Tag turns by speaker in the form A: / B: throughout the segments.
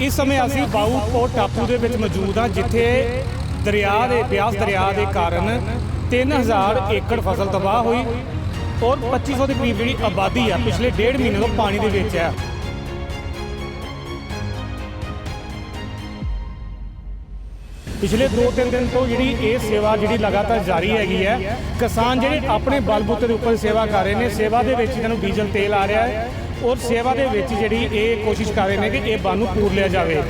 A: ਇਸ ਸਮੇਂ ਅਸੀਂ ਬਾਊਪੋ ਟਾਪੂ ਦੇ ਵਿੱਚ ਮੌਜੂਦ ਹਾਂ, ਜਿੱਥੇ ਦਰਿਆ ਦੇ, ਬਿਆਸ ਦਰਿਆ ਦੇ ਕਾਰਨ 3000 ਏਕੜ ਫਸਲ ਤਬਾਹ ਹੋਈ ਔਰ 2500 ਦੇ ਕਰੀਬ ਜਿਹੜੀ ਆਬਾਦੀ ਆ, ਪਿਛਲੇ ਡੇਢ ਮਹੀਨੇ ਤੋਂ ਪਾਣੀ ਦੇ ਵਿੱਚ ਹੈ ਪਿਛਲੇ 2-3 ਦਿਨ ਤੋਂ ਜਿਹੜੀ ਇਹ ਸੇਵਾ ਜਿਹੜੀ ਲਗਾਤਾਰ ਜਾਰੀ ਹੈਗੀ ਹੈ, ਕਿਸਾਨ ਜਿਹੜੇ ਆਪਣੇ ਬਲਬੂਤੇ ਦੇ ਉੱਪਰ ਸੇਵਾ ਕਰ ਰਹੇ ਨੇ, ਸੇਵਾ ਦੇ ਵਿੱਚ ਇਹਨਾਂ ਨੂੰ ਡੀਜ਼ਲ ਤੇਲ ਆ ਰਿਹਾ ਹੈ। ਔਰ ਸੇਵਾ ਦੇ ਵਿੱਚ ਜਿਹੜੀ ਇਹ ਕੋਸ਼ਿਸ਼ ਕਰ ਰਹੇ ਨੇ ਕਿ ਇਹ ਬੰਨ ਨੂੰ ਪੂਰ ਲਿਆ ਜਾਵੇ।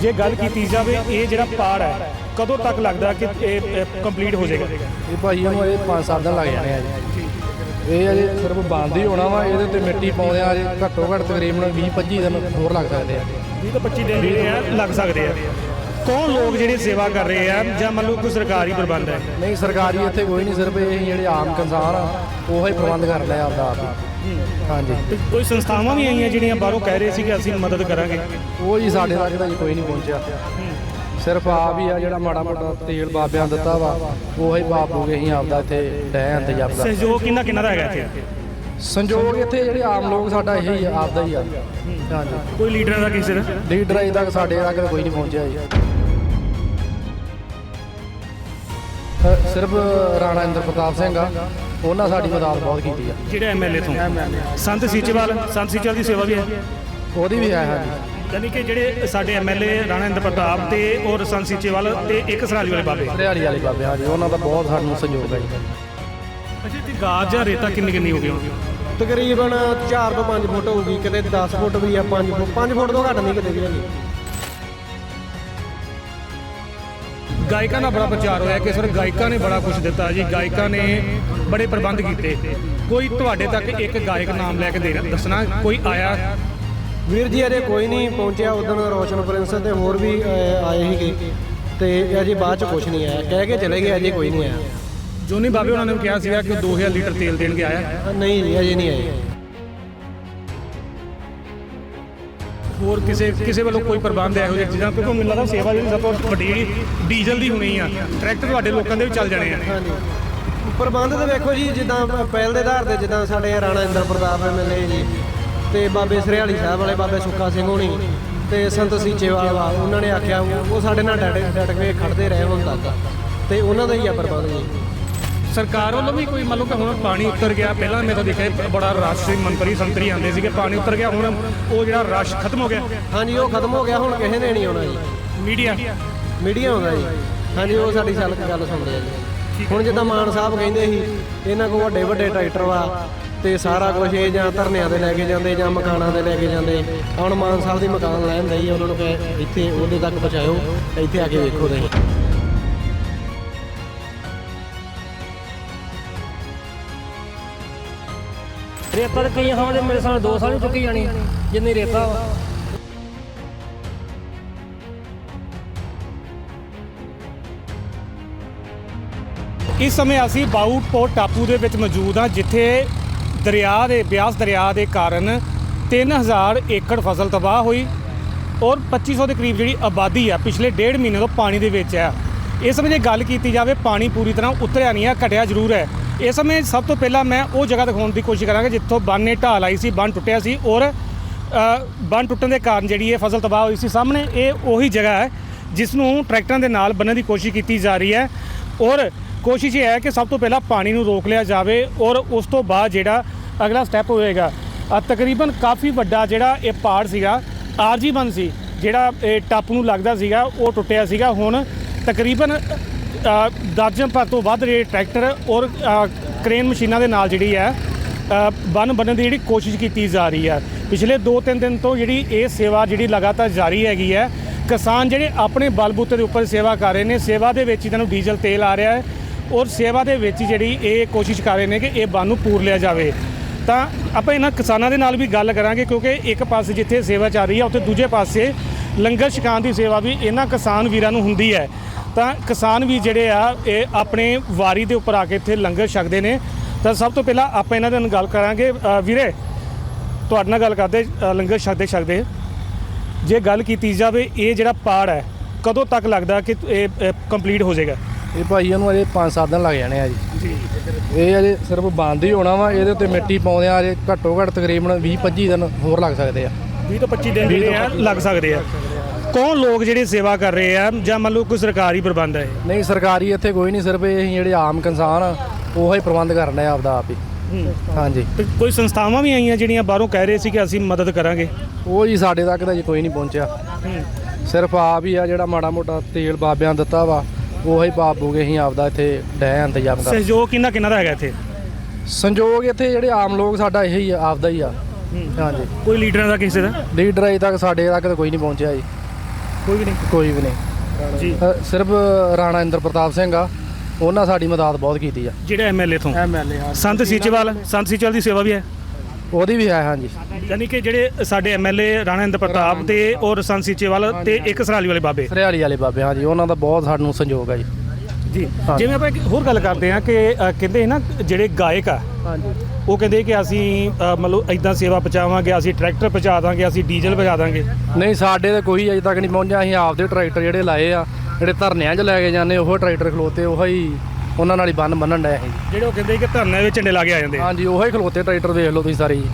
A: ਜੇ ਗੱਲ ਕੀਤੀ ਜਾਵੇ ਇਹ ਜਿਹੜਾ ਪਾੜ ਹੈ ਕਦੋਂ ਤੱਕ ਲੱਗਦਾ ਕਿ ਇਹ ਕੰਪਲੀਟ ਹੋ ਜਾਏਗਾ?
B: ਇਹ ਭਾਈ ਇਹਨੂੰ ਅਜੇ 5-7 ਦਿਨ ਲੱਗ ਜਾਣੇ ਆ ਜੀ। ਇਹ ਅਜੇ ਸਿਰਫ ਬੰਦ ਹੀ ਹੋਣਾ ਵਾ ਇਹਦੇ ਤੇ ਮਿੱਟੀ ਪਾਉਂਦੇ ਆ ਅਜੇ ਘੱਟੋ ਘੱਟ ਤਕਰੀਬਨ 20-25 ਦਿਨ ਹੋਰ ਲੱਗ ਸਕਦੇ ਆ।
A: 20 ਤੋਂ 25 ਦਿਨ ਜਿਹੜੇ ਆ ਲੱਗ ਸਕਦੇ ਆ। ਕੌਣ ਲੋਕ ਜਿਹੜੇ ਸੇਵਾ ਕਰ ਰਹੇ ਆ ਜਾਂ ਮੰਨ ਲਓ ਕੋਈ ਸਰਕਾਰੀ ਪ੍ਰਬੰਧ ਹੈ?
B: ਨਹੀਂ ਸਰਕਾਰੀ ਇੱਥੇ ਕੋਈ ਨਹੀਂ ਸਿਰਫ ਇਹ ਜਿਹੜੇ ਆਮ ਕਿਸਾਨ ਆ ਉਹੋ ਹੀ ਪ੍ਰਬੰਧ ਕਰ ਲਿਆ ਆਪਦਾ ਆਪ ਹੀ। ਹਾਂਜੀ।
A: ਤੇ ਕੋਈ ਸੰਸਥਾਵਾਂ ਵੀ ਆਈਆਂ ਜਿਹੜੀਆਂ ਬਾਹਰੋਂ ਕਹਿ ਰਹੇ ਸੀ ਕਿ ਅਸੀਂ ਮਦਦ ਕਰਾਂਗੇ?
B: ਉਹ ਜੀ ਸਾਡੇ ਤੱਕ ਤਾਂ ਜੀ ਕੋਈ ਨਹੀਂ ਪਹੁੰਚਿਆ। ਸਿਰਫ ਆਪ ਹੀ ਆ ਜਿਹੜਾ ਮਾੜਾ ਮੋਟਾ ਤੇਲ ਬਾਬਿਆਂ ਦਿੱਤਾ ਵਾ ਉਹੋ ਹੀ ਬਾਪ ਹੋ ਗਏ ਅਸੀਂ ਆਪਦਾ ਇੱਥੇ ਡੈ ਇੰਤਜ਼ਾਮ ਦਾ
A: ਸਹਿਯੋਗ ਕਿੰਨਾ ਕਿੰਨਾ ਦਾ ਹੈਗਾ ਇੱਥੇ?
B: ਸੰਜੋਗ ਇੱਥੇ ਜਿਹੜੇ ਆਮ ਲੋਕ ਸਾਡਾ ਇਹੀ ਆ, ਆਪਦਾ ਹੀ ਆ। ਹਾਂਜੀ।
A: ਕੋਈ ਲੀਡਰਾਂ ਦਾ ਕਿਸੇ ਦਾ?
B: ਲੀਡਰ ਅਜੇ ਤੱਕ ਸਾਡੇ ਤੱਕ ਕੋਈ ਨਹੀਂ ਪਹੁੰਚਿਆ ਜੀ। ਸਿਰਫ ਰਾਣਾ ਇੰਦਰ ਪ੍ਰਤਾਪ ਸਿੰਘ ਆ। ਉਹਨਾਂ ਸਾਡੀ ਮਦਦ ਬਹੁਤ ਕੀਤੀ ਆ।
A: ਜਿਹੜਾ ਐਮਐਲਏ ਤੋਂ? ਸੰਤ ਸੀਚੇਵਾਲ ਸੰਤ ਸੀਚੇਵਾਲ ਦੀ ਸੇਵਾ ਵੀ ਹੈ?
B: ਉਹਦੀ ਵੀ ਹੈ ਹਾਂਜੀ।
A: ਯਾਨੀ ਕਿ ਜਿਹੜੇ ਸਾਡੇ ਐਮਐਲਏ ਰਾਣਾ ਇੰਦਰ ਪ੍ਰਤਾਪ ਤੇ ਔਰ ਸੰਤ ਸੀਚੇਵਾਲ ਤੇ ਇੱਕ ਸਰਾਜ ਵਾਲੇ ਬਾਬੇ।
B: ਹਰਿਆਲੀ ਵਾਲੇ ਬਾਬੇ ਹਾਂਜੀ। ਉਹਨਾਂ ਦਾ ਬਹੁਤ ਸਾਨੂੰ ਸਹਿਯੋਗ ਹੈ ਜੀ।
A: ਅੱਛਾ ਤੇ ਗਾਜ ਜਾਂ ਰੇਤਾ ਕਿੰਨੀ ਕਿੰਨੀ ਹੋ ਗਈ
C: ਤਕਰੀਬਨ 4 ਤੋਂ 5 ਫੁੱਟ ਹੋਊਗੀ ਕਿਤੇ 10 ਫੁੱਟ ਵੀ ਆ 5 ਫੁੱਟ 5 ਫੁੱਟ ਤੋਂ ਘੱਟ ਨਹੀਂ ਕਿਤੇ ਵੀ ਹੈਗੀ।
A: ਗਾਇਕਾਂ ਦਾ ਬੜਾ ਪ੍ਰਚਾਰ ਹੋਇਆ ਕਿ ਸਰ ਗਾਇਕਾਂ ਨੇ ਬੜਾ ਕੁਝ ਦਿੱਤਾ ਜੀ ਗਾਇਕਾਂ ਨੇ ਬੜੇ ਪ੍ਰਬੰਧ ਕੀਤੇ। ਕੋਈ ਤੁਹਾਡੇ ਤੱਕ ਇੱਕ ਗਾਇਕ ਨਾਮ ਲੈ ਕੇ ਦੇ ਦੱਸਣਾ ਕੋਈ ਆਇਆ?
C: ਵੀਰ ਜੀ ਅਜੇ ਕੋਈ ਨਹੀਂ ਪਹੁੰਚਿਆ ਉਦੋਂ ਰੋਸ਼ਨ ਪ੍ਰਿੰਸ ਤੇ ਹੋਰ ਵੀ ਆਏ ਸੀਗੇ। ਤੇ ਅਜੇ ਬਾਅਦ ਚ ਕੁਝ ਨਹੀਂ ਆਇਆ। ਕਹਿ ਕੇ ਚਲੇ ਗਏ ਅਜੇ ਕੋਈ ਨਹੀਂ ਆਇਆ।
A: ਜੋਨੀ ਬਾਬੇ ਉਹਨਾਂ ਨੇ ਕਿਹਾ ਸੀਗਾ ਕਿ ਉਹ 2000 ਲੀਟਰ ਤੇਲ ਦੇਣਗੇ ਆਇਆ।
C: ਅ, ਨਹੀਂ ਜੀ ਅਜੇ ਨਹੀਂ ਆਏ।
A: ਹੋਰ ਕਿਸੇ ਕਿਸੇ ਵੱਲੋਂ ਕੋਈ ਪ੍ਰਬੰਧ ਇਹੋ ਜਿਹੇ ਚੀਜ਼ਾਂ, ਕਿਉਂਕਿ ਮੈਨੂੰ ਲੱਗਦਾ ਸੇਵਾ ਜਿਹੜੀ ਸਭ ਤੋਂ ਵੱਡੀ ਜਿਹੜੀ ਡੀਜ਼ਲ ਦੀ ਹੋਣੀ ਆ, ਟਰੈਕਟਰ ਤੁਹਾਡੇ ਲੋਕਾਂ ਦੇ ਵੀ ਚੱਲ ਜਾਣੇ ਆ।
C: ਪ੍ਰਬੰਧ ਤਾਂ ਵੇਖੋ ਜੀ, ਜਿੱਦਾਂ ਪਹਿਲ ਦੇ ਆਧਾਰ ਤੇ ਜਿੱਦਾਂ ਸਾਡੇ ਰਾਣਾ ਇੰਦਰ ਪ੍ਰਤਾਪ ਐਮਐਲਏ ਜੀ, ਤੇ ਬਾਬੇ ਸਰਿਆਲੀ ਸਾਹਿਬ ਵਾਲੇ ਬਾਬੇ ਸੁੱਖਾ ਸਿੰਘ ਹੋਣੀ, ਤੇ ਸੰਤ ਸੀਚੇਵਾਲ ਵਾ ਉਹਨਾਂ ਨੇ ਆਖਿਆ, ਉਹ ਉਹ ਸਾਡੇ ਨਾਲ ਡਟ ਡਟ ਕੇ ਖੜਦੇ ਰਹੇ ਹੁਣ ਤੱਕ, ਤੇ ਉਹਨਾਂ ਦਾ ਹੀ ਆ ਪ੍ਰਬੰਧ ਜੀ।
A: ਸਰਕਾਰ ਵੱਲੋਂ ਵੀ ਕੋਈ ਮੰਨ ਲਓ ਕਿ ਹੁਣ ਪਾਣੀ ਉਤਰ ਗਿਆ ਪਹਿਲਾਂ ਮੈਂ ਤਾਂ ਦੇਖਿਆ ਬੜਾ ਰਸ਼ ਸੀ ਮੰਤਰੀ ਸੰਤਰੀ ਆਉਂਦੇ ਸੀਗੇ ਪਾਣੀ ਉਤਰ ਗਿਆ ਹੁਣ ਉਹ ਜਿਹੜਾ ਰਸ਼ ਖਤਮ ਹੋ ਗਿਆ।
C: ਹਾਂਜੀ ਉਹ ਖਤਮ ਹੋ ਗਿਆ ਹੁਣ ਕਿਸੇ ਨੇ ਨਹੀਂ ਆਉਣਾ ਜੀ।
A: ਮੀਡੀਆ।
C: ਮੀਡੀਆ ਆਉਂਦਾ ਜੀ। ਹਾਂਜੀ ਉਹ ਸਾਡੀ ਗੱਲ ਗੱਲ ਸੁਣਦੇ ਆ ਜੀ। ਹੁਣ ਜਿੱਦਾਂ ਮਾਨ ਸਾਹਿਬ ਕਹਿੰਦੇ ਸੀ ਇਹਨਾਂ ਕੋਲ ਵੱਡੇ ਵੱਡੇ ਟਰੈਕਟਰ ਵਾ ਤੇ ਸਾਰਾ ਕੁਝ ਇਹ ਜਾਂ ਧਰਨਿਆਂ ਤੇ ਲੈ ਕੇ ਜਾਂਦੇ ਜਾਂ ਮਕਾਨਾਂ ਤੇ ਲੈ ਕੇ ਜਾਂਦੇ। ਹੁਣ ਮਾਨ ਸਾਹਿਬ ਦੀ ਮਕਾਨ ਲੈਣ ਦਈ ਉਹਨਾਂ ਨੂੰ ਕਹੇ ਇੱਥੇ ਉਹਦੇ ਤੱਕ ਪਹੁੰਚਾਇਓ ਇੱਥੇ ਆ ਕੇ ਵੇਖੋ ਤੁਸੀਂ।
D: ਰੇਤਾ ਤਾਂ ਕਈਆਂ ਥਾਵਾਂ ਤੇ ਮੇਰੇ ਸਾਹਮਣੇ 2 ਸਾਲ ਹੀ ਚੁੱਕੀ ਜਾਣੀ, ਜਿੰਨੀ ਰੇਤਾ ਵਾ।
A: ਇਸ ਸਮੇਂ ਅਸੀਂ ਬਾਊਪੋਰਟ ਟਾਪੂ ਦੇ ਵਿੱਚ ਮੌਜੂਦ ਹਾਂ, ਜਿੱਥੇ ਦਰਿਆ ਦੇ, ਬਿਆਸ ਦਰਿਆ ਦੇ ਕਾਰਨ 3000 ਏਕੜ ਫਸਲ ਤਬਾਹ ਹੋਈ ਔਰ 2500 ਦੇ ਕਰੀਬ ਜਿਹੜੀ ਆਬਾਦੀ ਆ, ਪਿਛਲੇ ਡੇਢ ਮਹੀਨੇ ਤੋਂ ਪਾਣੀ ਦੇ ਵਿੱਚ ਆ। ਇਸ ਸਮੇਂ ਜੇ ਗੱਲ ਕੀਤੀ ਜਾਵੇ, ਪਾਣੀ ਪੂਰੀ ਤਰ੍ਹਾਂ ਉਤਰਿਆ ਨਹੀਂ ਆ, ਘਟਿਆ ਜ਼ਰੂਰ ਹੈ। ਇਸ ਸਮੇਂ ਸਭ ਤੋਂ ਪਹਿਲਾਂ ਮੈਂ ਉਹ ਜਗ੍ਹਾ ਦਿਖਾਉਣ ਦੀ ਕੋਸ਼ਿਸ਼ ਕਰਾਂਗਾ ਜਿੱਥੋਂ ਬੰਨ ਨੇ ਢਾਲ ਆਈ ਸੀ ਬੰਨ ਟੁੱਟਿਆ ਸੀ ਔਰ ਅ, ਬੰਨ ਟੁੱਟਣ ਦੇ ਕਾਰਨ ਜਿਹੜੀ ਇਹ ਫਸਲ ਤਬਾਹ ਹੋਈ ਸੀ। ਸਾਹਮਣੇ ਇਹ ਉਹੀ ਜਗ੍ਹਾ ਹੈ ਜਿਸ ਨੂੰ ਟਰੈਕਟਰਾਂ ਦੇ ਨਾਲ ਬੰਨਣ ਦੀ ਕੋਸ਼ਿਸ਼ ਕੀਤੀ ਜਾ ਰਹੀ ਹੈ ਔਰ ਕੋਸ਼ਿਸ਼ ਇਹ ਹੈ ਕਿ ਸਭ ਤੋਂ ਪਹਿਲਾਂ ਪਾਣੀ ਨੂੰ ਰੋਕ ਲਿਆ ਜਾਵੇ ਔਰ ਉਸ ਤੋਂ ਬਾਅਦ ਜਿਹੜਾ ਅਗਲਾ ਸਟੈਪ ਹੋਏਗਾ। ਤਕਰੀਬਨ ਕਾਫੀ ਵੱਡਾ ਜਿਹੜਾ ਇਹ ਪਹਾੜ ਸੀਗਾ ਆਰਜੀ ਬੰਨ ਸੀ ਜਿਹੜਾ ਇਹ ਟਾਪੂ ਨੂੰ ਲੱਗਦਾ ਸੀਗਾ ਉਹ ਟੁੱਟਿਆ ਸੀਗਾ। ਹੁਣ ਤਕਰੀਬਨ ਦਰਜਨ ਭਰ ਤੋਂ ਵੱਧ ਜਿਹੜੇ ਟਰੈਕਟਰ ਔਰ ਅ, ਕ੍ਰੇਨ ਮਸ਼ੀਨਾਂ ਦੇ ਨਾਲ ਜਿਹੜੀ ਹੈ ਬੰਨ ਬੰਨਣ ਦੀ ਜਿਹੜੀ ਕੋਸ਼ਿਸ਼ ਕੀਤੀ ਜਾ ਰਹੀ ਹੈ। ਪਿਛਲੇ 2-3 ਦਿਨ ਤੋਂ ਜਿਹੜੀ ਇਹ ਸੇਵਾ ਜਿਹੜੀ ਲਗਾਤਾਰ ਜਾਰੀ ਹੈਗੀ ਹੈ ਕਿਸਾਨ ਜਿਹੜੇ ਆਪਣੇ ਬਲਬੂਤੇ ਦੇ ਉੱਪਰ ਸੇਵਾ ਕਰ ਰਹੇ ਨੇ ਸੇਵਾ ਦੇ ਵਿੱਚ ਇਹਨਾਂ ਨੂੰ ਡੀਜ਼ਲ ਤੇਲ ਆ ਰਿਹਾ ਹੈ ਔਰ ਸੇਵਾ ਦੇ ਵਿੱਚ ਜਿਹੜੀ ਇਹ ਕੋਸ਼ਿਸ਼ ਕਰ ਰਹੇ ਨੇ ਕਿ ਇਹ ਬੰਨ ਨੂੰ ਪੂਰ ਲਿਆ ਜਾਵੇ। ਤਾਂ ਆਪਾਂ ਇਹਨਾਂ ਕਿਸਾਨਾਂ ਦੇ ਨਾਲ ਵੀ ਗੱਲ ਕਰਾਂਗੇ ਕਿਉਂਕਿ ਇੱਕ ਪਾਸੇ ਜਿੱਥੇ ਸੇਵਾ ਚੱਲ ਰਹੀ ਹੈ ਉੱਥੇ ਦੂਜੇ ਪਾਸੇ ਲੰਗਰ ਛਕਾਉਣ ਦੀ ਸੇਵਾ ਵੀ ਇਹਨਾਂ ਕਿਸਾਨ ਵੀਰਾਂ ਨੂੰ ਹੁੰਦੀ ਹੈ। ਤਾਂ ਕਿਸਾਨ ਵੀ ਜਿਹੜੇ ਆ ਇਹ ਆਪਣੇ ਵਾਰੀ ਦੇ ਉੱਪਰ ਆ ਕੇ ਇੱਥੇ ਲੰਗਰ ਛਕਦੇ ਨੇ। ਤਾਂ ਸਭ ਤੋਂ ਪਹਿਲਾਂ ਆਪਾਂ ਇਹਨਾਂ ਦੇ ਨਾਲ ਗੱਲ ਕਰਾਂਗੇ। ਵੀਰੇ ਤੁਹਾਡੇ ਨਾਲ ਗੱਲ ਕਰਦੇ ਲੰਗਰ ਛਕਦੇ ਛਕਦੇ। ਜੇ ਗੱਲ ਕੀਤੀ ਜਾਵੇ ਇਹ ਜਿਹੜਾ ਪਾੜ ਹੈ ਕਦੋਂ ਤੱਕ ਲੱਗਦਾ ਕਿ ਇਹ ਕੰਪਲੀਟ ਹੋ ਜਾਏਗਾ?
B: ਇਹ ਭਾਈ ਇਹਨੂੰ ਅਜੇ 5-7 ਦਿਨ ਲੱਗ ਜਾਣੇ ਆ ਜੀ। ਇਹ ਅਜੇ ਸਿਰਫ ਬੰਦ ਹੀ ਹੋਣਾ ਵਾ ਇਹਦੇ ਤੇ ਮਿੱਟੀ ਪਾਉਂਦੇ ਆ ਅਜੇ ਘੱਟੋ ਘੱਟ ਤਕਰੀਬਨ 20-25 ਦਿਨ ਹੋਰ ਲੱਗ ਸਕਦੇ ਆ।
A: 20 ਤੋਂ 25 ਦਿਨ ਜਿਹੜੇ ਆ ਲੱਗ ਸਕਦੇ ਆ। ਕੌਣ ਲੋਕ ਜਿਹੜੇ ਸੇਵਾ ਕਰ ਰਹੇ ਆ? ਜਾਂ ਮੰਨ ਲਓ ਕੋਈ ਸਰਕਾਰੀ ਪ੍ਰਬੰਧ ਹੈ?
B: ਨਹੀਂ ਸਰਕਾਰੀ ਇੱਥੇ ਕੋਈ ਨਹੀਂ ਸਿਰਫ ਇਹ ਜਿਹੜੇ ਆਮ ਕਿਸਾਨ ਆ ਉਹ ਹੀ ਪ੍ਰਬੰਧ ਕਰਨੇ ਆ ਆਪਦਾ ਆਪ ਹੀ। ਹਾਂਜੀ।
A: ਤੇ ਕੋਈ ਸੰਸਥਾਵਾਂ ਵੀ ਆਈਆਂ ਜਿਹੜੀਆਂ ਬਾਹਰੋਂ ਕਹਿ ਰਹੇ ਸੀ ਕਿ ਅਸੀਂ ਮਦਦ ਕਰਾਂਗੇ?
B: ਉਹ ਜੀ ਸਾਡੇ ਤੱਕ ਤਾਂ ਜੀ ਕੋਈ ਨਹੀਂ ਪਹੁੰਚਿਆ। ਸਿਰਫ ਆਪ ਹੀ ਆ ਜਿਹੜਾ ਮਾੜਾ ਮੋਟਾ ਤੇਲ ਬਾਬਿਆਂ ਦਿੱਤਾ ਵਾ ਉਹ ਹੀ ਬਾਪ ਬੂਗੇ ਅਸੀਂ ਆਪਦਾ ਇੱਥੇ ਡੈ ਇੰਤਜ਼ਾਮ ਕਰ
A: ਸਹਿਯੋਗ ਕਿੰਨਾ ਕਿੰਨਾ ਦਾ ਹੈਗਾ ਇੱਥੇ?
B: ਸੰਜੋਗ ਇੱਥੇ ਜਿਹੜੇ ਆਮ ਲੋਕ ਸਾਡਾ ਇਹੀ ਆ ਆਪਦਾ ਹੀ ਆ। ਹਾਂਜੀ।
A: ਕੋਈ ਲੀਡਰਾਂ ਦਾ ਕਿਸੇ ਦਾ?
B: ਲੀਡਰ ਅਜੇ ਤੱਕ ਸਾਡੇ ਤੱਕ ਤਾਂ ਕੋਈ ਨਹੀਂ ਪਹੁੰਚਿਆ ਜੀ।
A: ਕੋਈ ਵੀ ਨਹੀਂ?
B: ਕੋਈ ਵੀ ਨਹੀਂ।
A: ਜੀ।
B: ਅ, ਸਿਰਫ ਰਾਣਾ ਇੰਦਰ ਪ੍ਰਤਾਪ ਸਿੰਘ ਆ। ਉਹਨਾਂ ਸਾਡੀ ਮਦਦ ਬਹੁਤ ਕੀਤੀ ਆ।
A: ਜਿਹੜਾ ਐਮਐਲਏ ਤੋਂ?
B: ਐਮਐਲਏ
A: ਸੰਤ ਸੀਚੇਵਾਲ ਸੰਤ ਸੀਚੇਵਾਲ ਦੀ ਸੇਵਾ ਵੀ ਹੈ?
B: ਉਹਦੀ ਵੀ ਹੈ ਹਾਂਜੀ।
A: ਯਾਨੀ ਕਿ ਜਿਹੜੇ ਸਾਡੇ ਐਮਐਲਏ ਰਾਣਾ ਇੰਦਰ ਪ੍ਰਤਾਪ ਤੇ ਔਰ ਸੰਤ ਸੀਚੇਵਾਲ ਤੇ ਇੱਕ ਸਰਾਲੀ ਵਾਲੇ ਬਾਬੇ।
B: ਹਰਿਆਲੀ ਵਾਲੇ ਬਾਬੇ ਹਾਂਜੀ। ਉਹਨਾਂ ਦਾ ਬਹੁਤ ਸਾਨੂੰ ਸੰਯੋਗ ਆ ਜੀ।
A: ਜੀ। ਜਿਵੇਂ ਆਪਾਂ ਇੱਕ ਹੋਰ ਗੱਲ ਕਰਦੇ ਹਾਂ ਕਿ ਅ, ਕਹਿੰਦੇ ਨਾ ਜਿਹੜੇ ਗਾਇਕ ਆ
B: ਹਾਂਜੀ।
A: ਉਹ ਕਹਿੰਦੇ ਕਿ ਅਸੀਂ ਅ, ਮਤਲਬ ਇਦਾਂ ਸੇਵਾ ਪਹੁੰਚਾਵਾਂਗੇ ਅਸੀਂ ਟਰੈਕਟਰ ਪਹੁੰਚਾ ਦਾਂਗੇ ਅਸੀਂ ਡੀਜ਼ਲ ਪਹੁੰਚਾ ਦਾਂਗੇ।
B: ਨਹੀਂ ਸਾਡੇ ਤੇ ਕੋਈ ਅਜੇ ਤੱਕ ਨਹੀਂ ਪਹੁੰਚਿਆ। ਅਸੀਂ ਆਪਦੇ ਟਰੈਕਟਰ ਜਿਹੜੇ ਲਾਏ ਆ ਜਿਹੜੇ ਧਰਨਿਆਂ 'ਚ ਲੈ ਕੇ ਜਾਂਦੇ ਉਹ ਟਰੈਕਟਰ ਖਲੋਤੇ ਉਹ ਹੀ ਉਹਨਾਂ ਨਾਲ ਹੀ ਬੰਨ ਬੰਨਣ ਡਏ ਅਸੀਂ।
A: ਜਿਹੜੇ ਉਹ ਕਹਿੰਦੇ ਕਿ ਧਰਨੇ ਵਿੱਚ ਝੰਡੇ ਲਾ ਕੇ ਆ ਜਾਂਦੇ ਆ।
B: ਹਾਂਜੀ ਉਹ ਹੀ ਖਲੋਤੇ ਟਰੈਕਟਰ ਵੇਖ ਲਓ ਤੁਸੀਂ ਸਾਰੇ ਜੀ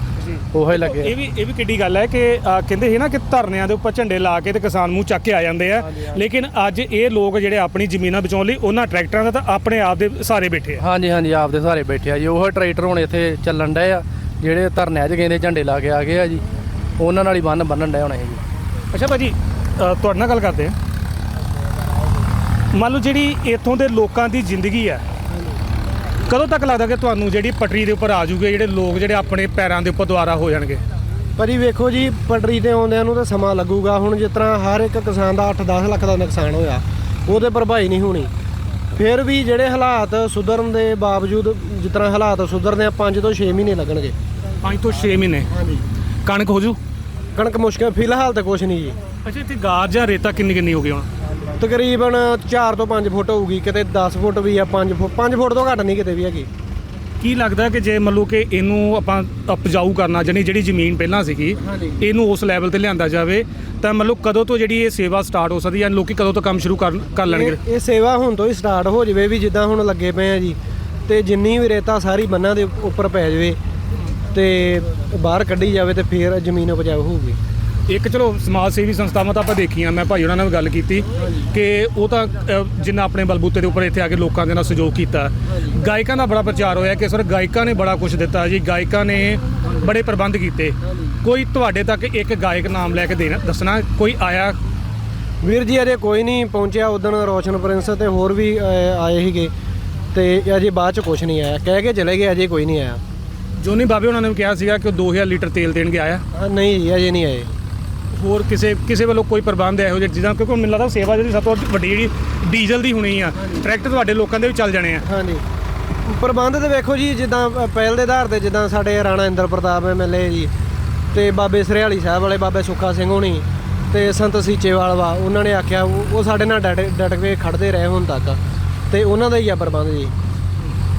B: ਉਹ ਹੀ ਲੱਗੇ
A: ਇਹ ਵੀ ਇਹ ਵੀ ਕਿੱਡੀ ਗੱਲ ਹੈ ਕਿ ਅ, ਕਹਿੰਦੇ ਸੀ ਨਾ ਕਿ ਧਰਨਿਆਂ ਦੇ ਉੱਪਰ ਝੰਡੇ ਲਾ ਕੇ ਤੇ ਕਿਸਾਨ ਮੂੰਹ ਚੱਕ ਕੇ ਆ ਜਾਂਦੇ ਆ। ਲੇਕਿਨ ਅੱਜ ਇਹ ਲੋਕ ਜਿਹੜੇ ਆਪਣੀ ਜ਼ਮੀਨਾਂ ਬਚਾਉਣ ਲਈ ਉਹਨਾਂ ਟਰੈਕਟਰਾਂ ਦਾ ਤਾਂ ਆਪਣੇ ਆਪ ਦੇ ਸਾਰੇ ਬੈਠੇ ਆ।
B: ਹਾਂਜੀ ਹਾਂਜੀ ਆਪਦੇ ਸਾਰੇ ਬੈਠੇ ਆ ਜੀ। ਉਹ ਟਰੈਕਟਰ ਹੁਣ ਇੱਥੇ ਚੱਲਣ ਡਏ ਆ ਜਿਹੜੇ ਧਰਨਿਆਂ 'ਚ ਕਹਿੰਦੇ ਝੰਡੇ ਲਾ ਕੇ ਆ ਗਏ ਆ ਜੀ। ਉਹਨਾਂ ਨਾਲ ਹੀ ਬੰਨ ਬੰਨਣ ਡਏ ਹੋਣੇ ਜੀ।
A: ਅੱਛਾ ਭਾਜੀ ਅ, ਤੁਹਾਡੇ ਨਾਲ ਗੱਲ ਕਰਦੇ ਆ। ਮੰਨ ਲਓ ਜਿਹੜੀ ਇੱਥੋਂ ਦੇ ਲੋਕਾਂ ਦੀ ਜ਼ਿੰਦਗੀ ਆ ਕਦੋਂ ਤੱਕ ਲੱਗਦਾ ਕਿ ਤੁਹਾਨੂੰ ਜਿਹੜੀ ਪਟਰੀ ਦੇ ਉੱਪਰ ਆ ਜੂਗੇ ਜਿਹੜੇ ਲੋਕ ਜਿਹੜੇ ਆਪਣੇ ਪੈਰਾਂ ਦੇ ਉੱਪਰ ਦੁਆਰਾ ਹੋ ਜਾਣਗੇ?
C: ਪਰ ਇਹ ਵੇਖੋ ਜੀ ਪਟਰੀ ਤੇ ਆਉਂਦਿਆਂ ਨੂੰ ਤਾਂ ਸਮਾਂ ਲੱਗੂਗਾ। ਹੁਣ ਜਿਸ ਤਰ੍ਹਾਂ ਹਰ ਇੱਕ ਕਿਸਾਨ ਦਾ 8-10 ਲੱਖ ਦਾ ਨੁਕਸਾਨ ਹੋਇਆ ਉਹਦੇ ਭਰਪਾਈ ਨਹੀਂ ਹੋਣੀ। ਫਿਰ ਵੀ ਜਿਹੜੇ ਹਾਲਾਤ ਸੁਧਰਨ ਦੇ ਬਾਵਜੂਦ ਜਿਸ ਤਰ੍ਹਾਂ ਹਾਲਾਤ ਸੁਧਰਦੇ ਆ 5 ਤੋਂ 6 ਮਹੀਨੇ ਲੱਗਣਗੇ।
A: 5 ਤੋਂ 6 ਮਹੀਨੇ?
C: ਹਾਂਜੀ।
A: ਕਣਕ ਹੋ ਜੂ?
C: ਕਣਕ ਮੁਸ਼ਕਲ ਫਿਲਹਾਲ ਤਾਂ ਕੁਝ ਨਹੀਂ ਜੀ।
A: ਅੱਛਾ ਇੱਥੇ ਗਾਰ ਜਾਂ ਰੇਤਾ ਕਿੰਨੀ ਕਿੰਨੀ ਹੋ ਗਈ ਹੁਣ?
C: ਤਕਰੀਬਨ 4 ਤੋਂ 5 ਫੁੱਟ ਹੋਊਗੀ ਕਿਤੇ 10 ਫੁੱਟ ਵੀ ਆ 5 ਫੁੱਟ 5 ਫੁੱਟ ਤੋਂ ਘੱਟ ਨਹੀਂ ਕਿਤੇ ਵੀ ਹੈਗੀ।
A: ਕੀ ਲੱਗਦਾ ਕਿ ਜੇ ਮੰਨ ਲਓ ਕਿ ਇਹਨੂੰ ਆਪਾਂ ਉਪਜਾਊ ਕਰਨਾ ਜਾਨੀ ਜਿਹੜੀ ਜ਼ਮੀਨ ਪਹਿਲਾਂ ਸੀਗੀ। ਇਹਨੂੰ ਉਸ ਲੈਵਲ ਤੇ ਲਿਆਂਦਾ ਜਾਵੇ ਤਾਂ ਮੰਨ ਲਓ ਕਦੋਂ ਤੋਂ ਜਿਹੜੀ ਇਹ ਸੇਵਾ ਸਟਾਰਟ ਹੋ ਸਕਦੀ ਹੈ ਲੋਕੀ ਕਦੋਂ ਤੋਂ ਕੰਮ ਸ਼ੁਰੂ ਕਰ ਕਰ ਲੈਣਗੇ?
C: ਇਹ ਸੇਵਾ ਹੁਣ ਤੋਂ ਹੀ ਸਟਾਰਟ ਹੋ ਜਵੇ ਵੀ ਜਿੱਦਾਂ ਹੁਣ ਲੱਗੇ ਪਏ ਆ ਜੀ ਤੇ ਜਿੰਨੀ ਵੀ ਰੇਤਾ ਸਾਰੀ ਬੰਨਾਂ ਦੇ ਉੱਪਰ ਪੈ ਜਵੇ ਤੇ ਬਾਹਰ ਕੱਢੀ ਜਾਵੇ ਤੇ ਫੇਰ ਜ਼ਮੀਨ ਉਪਜਾਊ ਹੋਊਗੀ।
A: ਇੱਕ ਚਲੋ ਸਮਾਜ ਸੇਵੀ ਸੰਸਥਾਵਾਂ ਤਾਂ ਆਪਾਂ ਦੇਖੀਆਂ ਮੈਂ ਭਾਈ ਉਹਨਾਂ ਨਾਲ ਵੀ ਗੱਲ ਕੀਤੀ ਕਿ ਉਹ ਤਾਂ ਅ, ਜਿੰਨਾ ਆਪਣੇ ਬਲਬੂਤੇ ਦੇ ਉੱਪਰ ਇੱਥੇ ਆ ਕੇ ਲੋਕਾਂ ਦੇ ਨਾਲ ਸਹਿਯੋਗ ਕੀਤਾ। ਗਾਇਕਾਂ ਦਾ ਬੜਾ ਪ੍ਰਚਾਰ ਹੋਇਆ ਕਿ ਸਰ ਗਾਇਕਾਂ ਨੇ ਬੜਾ ਕੁਝ ਦਿੱਤਾ ਜੀ ਗਾਇਕਾਂ ਨੇ ਬੜੇ ਪ੍ਰਬੰਧ ਕੀਤੇ। ਕੋਈ ਤੁਹਾਡੇ ਤੱਕ ਇੱਕ ਗਾਇਕ ਨਾਮ ਲੈ ਕੇ ਦੇਣਾ ਦੱਸਣਾ ਕੋਈ ਆਇਆ?
C: ਵੀਰ ਜੀ ਅਜੇ ਕੋਈ ਨਹੀਂ ਪਹੁੰਚਿਆ ਉਦੋਂ ਰੋਸ਼ਨ ਪ੍ਰਿੰਸ ਤੇ ਹੋਰ ਵੀ ਅਹ, ਆਏ ਸੀਗੇ। ਤੇ ਅਜੇ ਬਾਅਦ ਚ ਕੁਝ ਨਹੀਂ ਆਇਆ। ਕਹਿ ਕੇ ਚਲੇ ਗਏ ਅਜੇ ਕੋਈ ਨਹੀਂ ਆਇਆ।
A: ਜੋਨੀ ਬਾਬੇ ਉਹਨਾਂ ਨੇ ਵੀ ਕਿਹਾ ਸੀਗਾ ਕਿ ਉਹ 2000 ਲੀਟਰ ਤੇਲ ਦੇਣਗੇ ਆਇਆ
C: ਨਹੀਂ ਜੀ ਅਜੇ ਨਹੀਂ ਆਏ।
A: ਹੋਰ ਕਿਸੇ ਕਿਸੇ ਵੱਲੋਂ ਕੋਈ ਪ੍ਰਬੰਧ ਇਹੋ ਜਿਹੇ ਜਿੱਦਾਂ ਕਿਉਂਕਿ ਮੈਨੂੰ ਲੱਗਦਾ ਸੇਵਾ ਜਿਹੜੀ ਸਭ ਤੋਂ ਵੱਡੀ ਜਿਹੜੀ ਡੀਜ਼ਲ ਦੀ ਹੋਣੀ ਆ ਟਰੈਕਟਰ ਤੁਹਾਡੇ ਲੋਕਾਂ ਦੇ ਵੀ ਚੱਲ ਜਾਣੇ ਆ।
C: ਹਾਂਜੀ। ਪ੍ਰਬੰਧ ਤੇ ਵੇਖੋ ਜੀ ਜਿੱਦਾਂ ਪਹਿਲ ਦੇ ਆਧਾਰ ਤੇ ਜਿੱਦਾਂ ਸਾਡੇ ਰਾਣਾ ਇੰਦਰ ਪ੍ਰਤਾਪ ਐਮਐਲਏ ਜੀ ਤੇ ਬਾਬੇ ਸਰਿਆਲੀ ਸਾਹਿਬ ਵਾਲੇ ਬਾਬੇ ਸੁੱਖਾ ਸਿੰਘ ਹੋਣੀ ਤੇ ਸੰਤ ਸੀਚੇਵਾਲ ਵਾ ਉਹਨਾਂ ਨੇ ਆਖਿਆ ਉਹ ਸਾਡੇ ਨਾਲ ਡਟ ਡਟ ਕੇ ਖੜਦੇ ਰਹੇ ਹੁਣ ਤੱਕ। ਤੇ ਉਹਨਾਂ ਦਾ ਹੀ ਆ ਪ੍ਰਬੰਧ ਜੀ।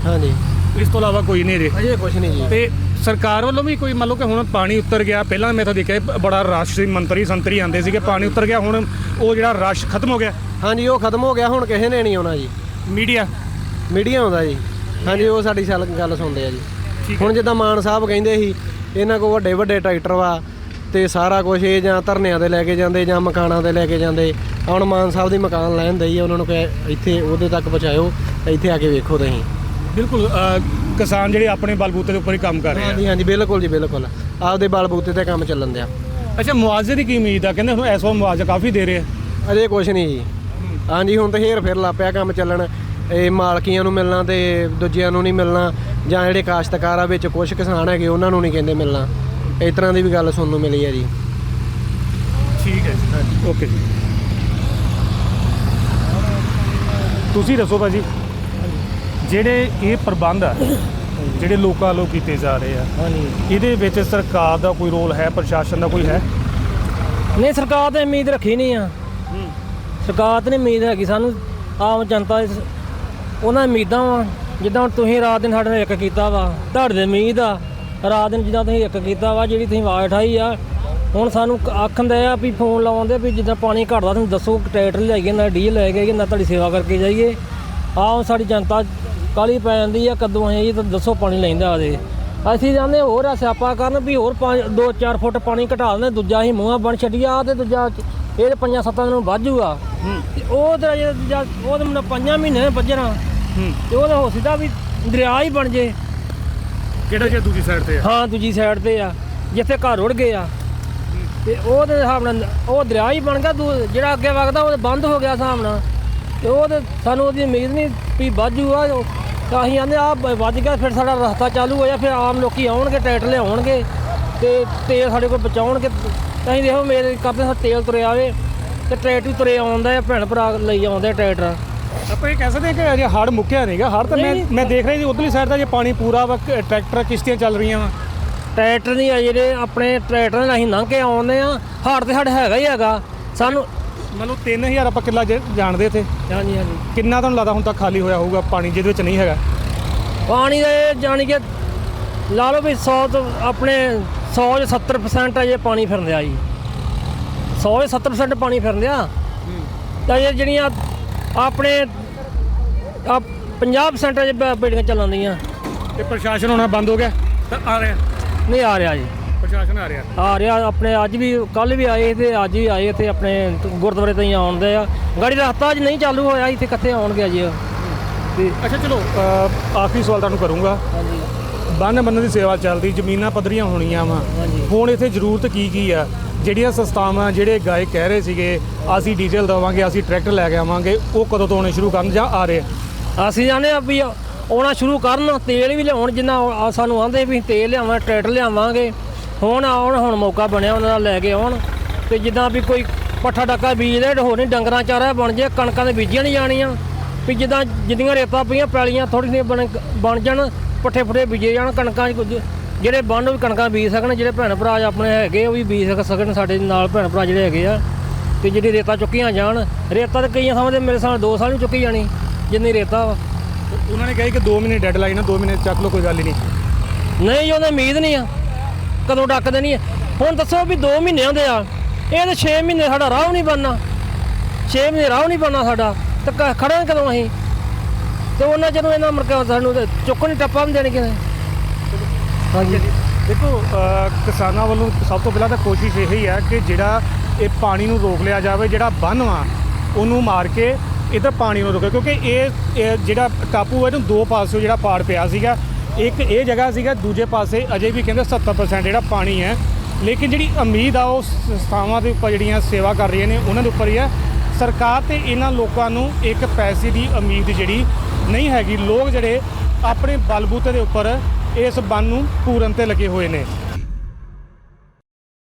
C: ਹਾਂਜੀ।
A: ਇਸ ਤੋਂ ਇਲਾਵਾ ਕੋਈ ਨਹੀਂ ਜੇ।
C: ਅਜੇ ਕੁਝ ਨਹੀਂ ਜੀ।
A: ਤੇ ਸਰਕਾਰ ਵੱਲੋਂ ਵੀ ਕੋਈ ਮੰਨ ਲਓ ਕਿ ਹੁਣ ਪਾਣੀ ਉੱਤਰ ਗਿਆ ਪਹਿਲਾਂ ਮੈਂ ਤਾਂ ਦੇਖਿਆ ਬੜਾ ਰਸ਼ ਸੀ ਮੰਤਰੀ ਸੰਤਰੀ ਆਂਦੇ ਸੀਗੇ ਪਾਣੀ ਉੱਤਰ ਗਿਆ ਹੁਣ ਉਹ ਜਿਹੜਾ ਰਸ਼ ਖਤਮ ਹੋ ਗਿਆ।
C: ਹਾਂਜੀ ਉਹ ਖਤਮ ਹੋ ਗਿਆ ਹੁਣ ਕਿਸੇ ਨੇ ਨਹੀਂ ਆਉਣਾ ਜੀ।
A: ਮੀਡੀਆ?
C: ਮੀਡੀਆ ਆਉਂਦਾ ਜੀ। ਹਾਂਜੀ ਉਹ ਸਾਡੀ ਸਲ- ਗੱਲ ਸੁਣਦੇ ਆ ਜੀ। ਹੁਣ ਜਿੱਦਾਂ ਮਾਨ ਸਾਹਿਬ ਕਹਿੰਦੇ ਸੀ ਇਹਨਾਂ ਕੋਲ ਵੱਡੇ ਵੱਡੇ ਟਰੈਕਟਰ ਵਾ ਤੇ ਸਾਰਾ ਕੁਝ ਇਹ ਜਾਂ ਧਰਨਿਆਂ ਤੇ ਲੈ ਕੇ ਜਾਂਦੇ ਜਾਂ ਮਕਾਨਾਂ ਤੇ ਲੈ ਕੇ ਜਾਂਦੇ। ਹੁਣ ਮਾਨ ਸਾਹਿਬ ਦੀ ਮਕਾਨ ਲੈਣ ਦਈ ਉਹਨਾਂ ਨੂੰ ਕਹੇ ਇੱਥੇ ਉਹਦੇ ਤੱਕ ਪਹੁੰਚਾਇਓ ਇੱਥੇ ਆ ਕੇ ਵੇਖੋ ਤੁਸੀਂ।
A: ਬਿਲਕੁਲ ਕਿਸਾਨ ਜਿਹੜੇ ਆਪਣੇ ਬਲਬੂਤੇ ਦੇ ਉੱਪਰ ਹੀ ਕੰਮ ਕਰ ਰਹੇ ਆ।
C: ਹਾਂਜੀ ਹਾਂਜੀ ਬਿਲਕੁਲ ਜੀ ਬਿਲਕੁਲ। ਆਪਦੇ ਬਲ ਬੂਤੇ ਤੇ ਕੰਮ ਚੱਲਣ ਦਿਆ।
A: ਅੱਛਾ ਮੁਆਵਜ਼ੇ ਦੀ ਕੀ ਉਮੀਦ ਆ? ਕਹਿੰਦੇ ਹੁਣ ਵਾਰ ਮੁਆਵਜ਼ਾ ਕਾਫੀ ਦੇ ਰਹੇ ਆ।
C: ਅਜੇ ਕੁਝ ਨਹੀਂ ਜੀ। ਹਾਂਜੀ ਹੁਣ ਤਾਂ ਹੇਰ ਫੇਰ ਲੱਪਿਆ ਕੰਮ ਚੱਲਣ। ਇਹ ਮਾਲਕੀਆਂ ਨੂੰ ਮਿਲਣਾ ਤੇ ਦੂਜਿਆਂ ਨੂੰ ਨਹੀਂ ਮਿਲਣਾ ਜਾਂ ਜਿਹੜੇ ਕਾਸ਼ਤਕਾਰ ਆ ਵਿੱਚ ਕੁਝ ਕਿਸਾਨ ਹੈਗੇ ਉਹਨਾਂ ਨੂੰ ਨਹੀਂ ਕਹਿੰਦੇ ਮਿਲਣਾ। ਇਸ ਤਰ੍ਹਾਂ ਦੀ ਵੀ ਗੱਲ ਸੁਣਨ ਨੂੰ ਮਿਲੀ ਹੈ ਜੀ।
A: ਠੀਕ ਹੈ ਜੀ। ਓਕੇ ਜੀ। ਤੁਸੀਂ ਦੱਸੋ ਭਾਜੀ। ਜਿਹੜੇ ਇਹ ਪ੍ਰਬੰਧ ਆ ਜਿਹੜੇ ਲੋਕਾਂ ਵੱਲੋਂ ਕੀਤੇ ਜਾ ਰਹੇ ਆ
D: ਹਾਂਜੀ।
A: ਇਹਦੇ ਵਿੱਚ ਸਰਕਾਰ ਦਾ ਕੋਈ ਰੋਲ ਹੈ ਪ੍ਰਸ਼ਾਸਨ ਦਾ ਕੋਈ ਹੈ?
D: ਨਹੀਂ ਸਰਕਾਰ ਤੇ ਉਮੀਦ ਰੱਖੀ ਨਹੀਂ ਆ। ਸਰਕਾਰ ਤੇ ਨਹੀਂ ਉਮੀਦ ਹੈਗੀ ਸਾਨੂੰ। ਆਮ ਜਨਤਾ ਉਹਨਾਂ ਉਮੀਦਾਂ ਵਾ ਜਿੱਦਾਂ ਹੁਣ ਤੁਸੀਂ ਰਾਤ ਦਿਨ ਸਾਡੇ ਨਾਲ ਇੱਕ ਕੀਤਾ ਵਾ ਤੁਹਾਡੇ ਦੀ ਉਮੀਦ ਆ। ਰਾਤ ਦਿਨ ਜਿੱਦਾਂ ਤੁਸੀਂ ਇੱਕ ਕੀਤਾ ਵਾ ਜਿਹੜੀ ਤੁਸੀਂ ਆਵਾਜ਼ ਉਠਾਈ ਆ ਹੁਣ ਸਾਨੂੰ ਕ- ਆਖਣ ਦੇ ਆ ਵੀ ਫੋਨ ਲਾਉਂਦੇ ਵੀ ਜਿੱਦਾਂ ਪਾਣੀ ਘਟਦਾ ਤੁਸੀਂ ਦੱਸੋ ਟਰੈਕਟਰ ਲੈ ਗਏ ਨਾ ਡੀਜ਼ਲ ਲੈ ਗਏ ਨਾ ਤੁਹਾਡੀ ਸੇਵਾ ਕਰਕੇ ਜਾਈਏ। ਆਹ ਹੁਣ ਸਾਡੀ ਜਨਤਾ ਕਾਲੀ ਪੈ ਜਾਂਦੀ ਆ ਕਦੋਂ ਅਸੀਂ ਤਾਂ ਦੱਸੋ ਪਾਣੀ ਲੈਂਦਾ ਆਦੇ ਅਸੀਂ ਜਾਂਦੇ ਹੋਰ ਸਿਆਪਾ ਕਰਨ ਵੀ ਹੋਰ 2-4 ਫੁੱਟ ਪਾਣੀ ਘਟਾ ਦਿੰਦੇ ਦੂਜਾ ਅਸੀਂ ਮੂੰਹਾਂ ਬਣ ਛੱਡੀਆ ਤੇ ਦੂਜਾ ਇਹ ਤੇ ਪੰਜਾਂ ਸੱਤਾਂ ਨੂੰ ਵਾਜੂਗਾ ਤੇ ਉਹ ਤੇ ਜੇ ਦੂਜਾ ਉਹ ਤੇ ਮੈਨੂੰ ਪੰਜਾਂ ਮਹੀਨੇ ਵੱਜਣਾ।
A: ਹੂੰ।
D: ਤੇ ਉਹਦਾ ਹੋ ਸਿੱਧਾ ਵੀ ਦਰਿਆ ਹੀ ਬਣ ਜੇ।
A: ਕਿਹੜਾ ਜੇ ਦੂਜੀ ਸਾਈਡ ਤੇ ਆ?
D: ਹਾਂ ਦੂਜੀ ਸਾਈਡ ਤੇ ਆ ਜਿੱਥੇ ਘਰ ਉੜ ਗਏ ਆ। ਤੇ ਉਹਦੇ ਹਿਸਾਬ ਨਾਲ ਉਹ ਦਰਿਆ ਹੀ ਬਣ ਗਿਆ ਦੂ- ਜਿਹੜਾ ਅੱਗੇ ਵਗਦਾ ਉਹ ਬੰਦ ਹੋ ਗਿਆ ਹਿਸਾਬ ਨਾਲ। ਤੇ ਉਹ ਤੇ ਸਾਨੂੰ ਉਹਦੀ ਉਮੀਦ ਨਹੀਂ ਵੀ ਵਾਜੂ ਆ ਤਾਂ ਅਸੀਂ ਆਂਦੇ ਆ ਵੱਜ ਗਿਆ ਫਿਰ ਸਾਡਾ ਰਸਤਾ ਚਾਲੂ ਹੋਇਆ ਫਿਰ ਆਮ ਲੋਕੀ ਆਉਣਗੇ ਟਰੈਕਟਰ ਲਿਆਉਣਗੇ ਤੇ ਤੇਲ ਸਾਡੇ ਕੋਲ ਬਚਾਉਣਗੇ। ਤਾਂ ਦੇਖੋ ਮੇਰੇ ਕਰਦੇ ਸਾ ਤੇਲ ਤੁਰਿਆ ਆਵੇ ਤੇ ਟਰੈਕਟਰ ਵੀ ਤੁਰੇ ਆਉਂਦਾ ਆ ਭੈਣ ਭਰਾ ਲਈ ਆਉਂਦੇ ਟਰੈਕਟਰ।
A: ਆਪਾਂ ਇਹ ਕਹਿ ਸਕਦੇ ਹਾਂ ਕਿ ਅਜੇ ਹੜ ਮੁੱਕਿਆ ਨਹੀਂਗਾ ਹੜ ਤਾਂ ਮੈਂ। ਮੈਂ ਦੇਖ ਰਿਹਾ ਸੀ ਉਧਰਲੀ ਸਾਈਡ ਦਾ ਜੇ ਪਾਣੀ ਪੂਰਾ ਵਾ ਟਰੈਕਟਰ ਕਿਸ਼ਤੀਆਂ ਚੱਲ ਰਹੀਆਂ ਵਾ।
D: ਟਰੈਕਟਰ ਨਹੀਂ ਆ ਜਿਹੜੇ ਆਪਣੇ ਟਰੈਕਟਰ ਨਾਲ ਅਸੀਂ ਲੰਘ ਕੇ ਆਉਂਦੇ ਆ ਹਾੜ ਤੇ ਸਾਡਾ ਹੈਗਾ ਹੀ ਹੈਗਾ। ਸਾਨੂੰ
A: ਮਤਲਬ 3000 ਆਪਾਂ ਕਿੱਲਾ ਜ- ਜਾਣਦੇ ਇੱਥੇ।
D: ਹਾਂਜੀ ਹਾਂਜੀ।
A: ਕਿੰਨਾ ਤੁਹਾਨੂੰ ਲੱਗਦਾ ਹੁਣ ਤੱਕ ਖਾਲੀ ਹੋਇਆ ਹੋਊਗਾ ਪਾਣੀ ਜਿਹਦੇ ਵਿੱਚ ਨਹੀਂ ਹੈਗਾ?
D: ਪਾਣੀ ਦਾ ਜਾਣੀ ਕਿ ਲਾ ਲਓ ਵੀ 100 ਤੋਂ ਆਪਣੇ 100 ਚ 70% ਅਜੇ ਪਾਣੀ ਫਿਰਦਿਆ ਜੀ। 100 ਚ 70% ਪਾਣੀ ਫਿਰਦਿਆ ਤਾਂ ਇਹ ਜਿਹੜੀਆਂ ਆਪਣੇ ਆ 50% ਅਜੇ ਬ- ਬੇੜੀਆਂ ਚੱਲਣ ਦੀਆਂ।
A: ਤੇ ਪ੍ਰਸ਼ਾਸਨ ਹੋਣਾ ਬੰਦ ਹੋ ਗਿਆ? ਤਾਂ ਆ ਰਿਹਾ।
D: ਨਹੀਂ ਆ ਰਿਹਾ ਜੀ।
A: ਪ੍ਰਸ਼ਾਸਨ ਆ ਰਿਹਾ
D: ਆ ਰਿਹਾ ਆਪਣੇ ਅੱਜ ਵੀ ਕੱਲ ਵੀ ਆਏ ਤੇ ਅੱਜ ਵੀ ਆਏ ਤੇ ਆਪਣੇ ਗੁਰਦੁਆਰੇ ਤੋਂ ਹੀ ਆਉਂਦੇ ਆ। ਗਾੜੀ ਰਸਤਾ ਅੱਜ ਨਹੀਂ ਚਾਲੂ ਹੋਇਆ ਇੱਥੇ ਕਿੱਥੇ ਆਉਣਗੇ ਜੀ ਤੇ
A: ਅੱਛਾ ਚਲੋ ਆਖਰੀ ਸਵਾਲ ਤੁਹਾਨੂੰ ਕਰੂੰਗਾ।
D: ਹਾਂਜੀ।
A: ਬੰਨ ਬੰਨ ਦੀ ਸੇਵਾ ਚੱਲਦੀ ਜ਼ਮੀਨਾਂ ਪੱਧਰੀਆਂ ਹੋਣੀਆਂ ਵਾ। ਹੁਣ ਇੱਥੇ ਜ਼ਰੂਰਤ ਕੀ ਕੀ ਆ? ਜਿਹੜੀਆਂ ਸੰਸਥਾਵਾਂ ਜਿਹੜੇ ਗਾਇਕ ਕਹਿ ਰਹੇ ਸੀਗੇ ਅਸੀਂ ਡੀਜ਼ਲ ਦਵਾਂਗੇ ਅਸੀਂ ਟਰੈਕਟਰ ਲੈ ਕੇ ਆਵਾਂਗੇ ਉਹ ਕਦੋਂ ਤੋਂ ਆਉਣੇ ਸ਼ੁਰੂ ਕਰਨ ਜਾਂ ਆ ਰਹੇ?
D: ਅਸੀਂ ਜਾਣੇ ਆ ਵੀ ਆਉਣਾ ਸ਼ੁਰੂ ਕਰਨ ਤੇਲ ਵੀ ਲਿਆਉਣ ਜਿੰਨਾ ਸਾਨੂੰ ਆਂਦੇ ਵੀ ਤੇਲ ਲਿਆਵਾਂ ਟਰੈਕਟਰ ਲਿਆਵਾਂਗੇ। ਹੁਣ ਆਉਣ ਹੁਣ ਮੌਕਾ ਬਣਿਆ ਉਹਨਾਂ ਦਾ ਲੈ ਕੇ ਆਉਣ। ਤੇ ਜਿੱਦਾਂ ਵੀ ਕੋਈ ਪੱਠਾ ਡੱਕਾ ਬੀਜਦੇ ਹੋਰ ਨਹੀਂ ਡੰਗਰਾਂ ਚਾਰਾ ਬਣ ਜੇ ਕਣਕਾਂ ਦੇ ਬੀਜੀਆਂ ਨਹੀਂ ਜਾਣੀਆਂ। ਵੀ ਜਿੱਦਾਂ ਜਿੱਦੀਆਂ ਰੇਤਾਂ ਪਈਆਂ ਪੈਲੀਆਂ ਥੋੜੀ ਜਿਹੀ ਬਣ ਬਣ ਜਾਣ ਪੱਠੇ ਫੁੱਟੇ ਬੀਜੇ ਜਾਣ ਕਣਕਾਂ ਜਿਹੜੇ ਬੰਨ ਵੀ ਕਣਕਾਂ ਬੀਜ ਸਕਣ ਜਿਹੜੇ ਭੈਣ ਭਰਾ ਆਪਣੇ ਹੈਗੇ ਉਹ ਵੀ ਬੀਜ ਸਕ- ਸਕਣ ਸਾਡੇ ਨਾਲ ਭੈਣ ਭਰਾ ਜਿਹੜੇ ਹੈਗੇ ਆ। ਤੇ ਜਿਹੜੀ ਰੇਤਾਂ ਚੁੱਕੀਆਂ ਜਾਣ ਰੇਤਾਂ ਤੇ ਕਈਆਂ ਥਾਵਾਂ ਤੇ ਮੇਰੇ ਸਾਲ 2 ਸਾਲ ਨਹੀਂ ਚੁੱਕੀ ਜਾਣੀ ਜਿੰਨੀ ਰੇਤਾ
A: ਉਹਨਾਂ ਨੇ ਕਿਹਾ ਕਿ 2 ਮਹੀਨੇ ਡੈਡਲਾਈਨ ਆ 2 ਮਹੀਨੇ ਚੱਕ ਲਓ ਕੋਈ ਗੱਲ ਹੀ ਨਹੀਂ।
D: ਨਹੀਂ ਉਹਨੇ ਉਮੀਦ ਨਹੀਂ ਆ। ਕਦੋਂ ਡੱਕਦੇ ਨਹੀਂ। ਆ। ਹੁਣ ਦੱਸੋ ਵੀ 2 ਮਹੀਨੇ ਹੁੰਦੇ ਆ। ਇਹ ਤੇ 6 ਮਹੀਨੇ ਸਾਡਾ ਰਾਹ ਨਹੀਂ ਬਣਨਾ। 6 ਮਹੀਨੇ ਰਾਹ ਨਹੀਂ ਬਣਨਾ ਸਾਡਾ। ਤੇ ਕ- ਕਦੋਂ ਅਸੀਂ? ਤੇ ਉਹਨਾਂ ਜਦੋਂ ਇਹਨਾਂ ਮਰਕਾ ਸਾਨੂੰ ਤੇ ਚੁੱਕਣ ਟੱਪਾ ਵੀ ਦੇਣ ਕਿਸੇ ਹਾਂਜੀ।
A: ਦੇਖੋ ਕਿਸਾਨਾਂ ਵੱਲੋਂ ਸਭ ਤੋਂ ਪਹਿਲਾਂ ਤਾਂ ਕੋਸ਼ਿਸ਼ ਇਹ ਹੀ ਹੈ ਕਿ ਜਿਹੜਾ ਇਹ ਪਾਣੀ ਨੂੰ ਰੋਕ ਲਿਆ ਜਾਵੇ, ਜਿਹੜਾ ਬੰਨ ਵਾ, ਉਹਨੂੰ ਮਾਰ ਕੇ ਇੱਧਰ ਪਾਣੀ ਨੂੰ ਰੋਕੇ। ਕਿਉਂਕਿ ਇਹ ਇਹ ਜਿਹੜਾ ਟਾਪੂ ਹੈ ਇਹਨੂੰ ਦੋ ਪਾਸਿਓਂ ਜਿਹੜਾ ਪਾੜ ਪਿਆ ਸੀਗਾ ਇੱਕ ਇਹ ਜਗ੍ਹਾ ਸੀਗਾ, ਦੂਜੇ ਪਾਸੇ ਅਜੇ ਵੀ ਕਹਿੰਦੇ 70% ਜਿਹੜਾ ਪਾਣੀ ਹੈ। ਲੇਕਿਨ ਜਿਹੜੀ ਉਮੀਦ ਆ, ਉਹ ਸੰਸਥਾਵਾਂ ਦੇ ਉੱਪਰ ਜਿਹੜੀਆਂ ਸੇਵਾ ਕਰ ਰਹੀਆਂ ਨੇ, ਉਹਨਾਂ ਦੇ ਉੱਪਰ ਹੀ ਹੈ। ਸਰਕਾਰ ਤੇ ਇਹਨਾਂ ਲੋਕਾਂ ਨੂੰ ਇੱਕ ਪੈਸੇ ਦੀ ਉਮੀਦ ਜਿਹੜੀ ਨਹੀਂ ਹੈਗੀ। ਲੋਕ ਜਿਹੜੇ ਆਪਣੇ ਬਲਬੂਤੇ ਦੇ ਉੱਪਰ ਇਸ ਬੰਨ ਨੂੰ ਪੂਰਨ ਤੇ ਲੱਗੇ ਹੋਏ ਨੇ।